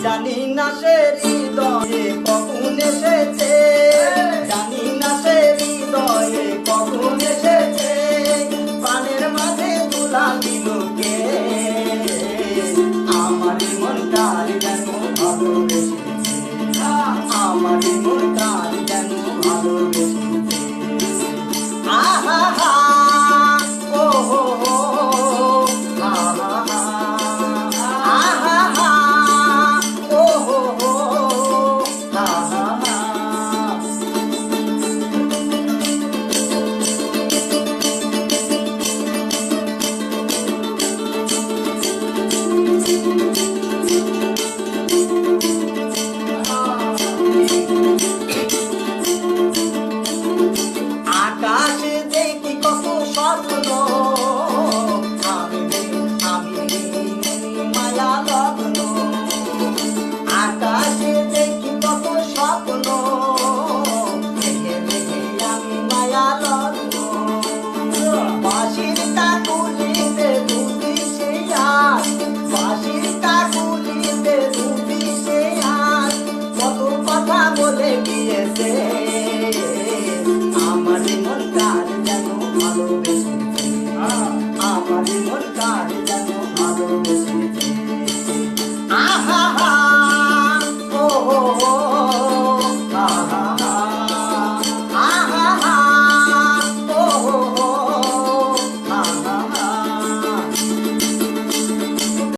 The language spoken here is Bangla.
জানি না সে হৃদয়ে কখন এসেছে। জানি না সে হৃদয়ে কখন এসেছে। প্রাণের মাঝে দিল কে? আমার মনটার যেন ভালোবেসেছে। আমার মন বেলা লগ্ন। আকাশে দেখি কত স্বপ্ন। মেঘে মেঘে আমি মায়া লগ্ন। বাঁশির তাকুলিতে দুটি সে আর বাঁশির তাকুলিতে দুটি সে আর কত কথা বলে গিয়েছে। আমার মন কার যেন ভালোবেসে আমার মন কার যেন ভালোবেসে